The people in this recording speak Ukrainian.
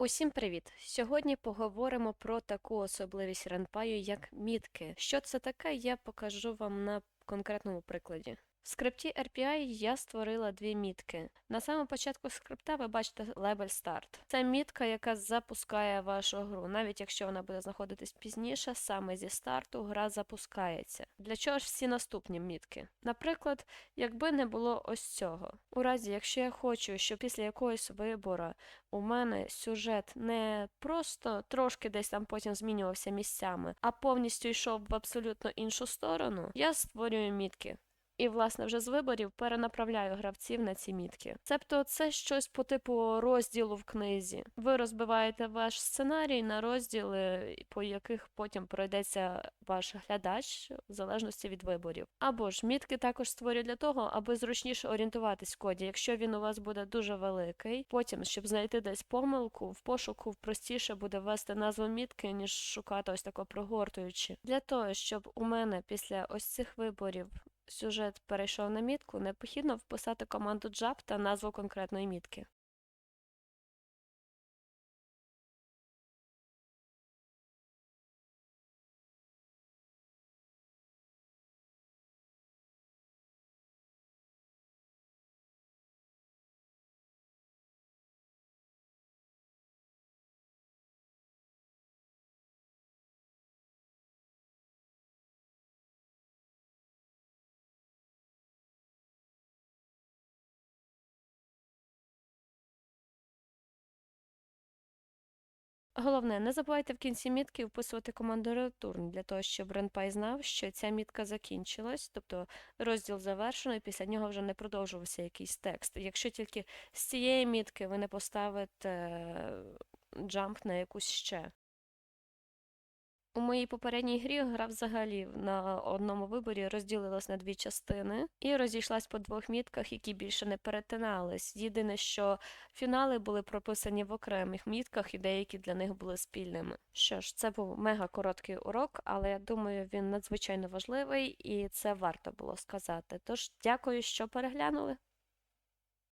Усім привіт! Сьогодні поговоримо про таку особливість ранпаю, як мітки. Що це таке, я покажу вам на конкретному прикладі. В скрипті RPI я створила дві мітки. На самому початку скрипта ви бачите Level Start. Це мітка, яка запускає вашу гру. Навіть якщо вона буде знаходитись пізніше, саме зі старту гра запускається. Для чого ж всі наступні мітки? Наприклад, якби не було ось цього. У разі, якщо я хочу, щоб після якогось вибору у мене сюжет не просто трошки десь там потім змінювався місцями, а повністю йшов в абсолютно іншу сторону, я створюю мітки. І, власне, вже з виборів перенаправляю гравців на ці мітки. Цебто це щось по типу розділу в книзі. Ви розбиваєте ваш сценарій на розділи, по яких потім пройдеться ваш глядач, в залежності від виборів. Або ж мітки також створюю для того, аби зручніше орієнтуватись в коді. Якщо він у вас буде дуже великий, потім, щоб знайти десь помилку, в пошуку простіше буде ввести назву мітки, ніж шукати ось тако прогортуючи. Для того, щоб у мене після ось цих виборів сюжет перейшов на мітку, необхідно вписати команду JAP та назву конкретної мітки. Головне, не забувайте в кінці мітки вписувати команду return для того, щоб RenPy знав, що ця мітка закінчилась, тобто розділ завершено, і після нього вже не продовжувався якийсь текст. Якщо тільки з цієї мітки ви не поставите jump на якусь ще. У моїй попередній грі гра взагалі на одному виборі розділилась на дві частини і розійшлась по двох мітках, які більше не перетинались. Єдине, що фінали були прописані в окремих мітках, і деякі для них були спільними. Що ж, це був мега короткий урок, але я думаю, він надзвичайно важливий і це варто було сказати. Тож дякую, що переглянули.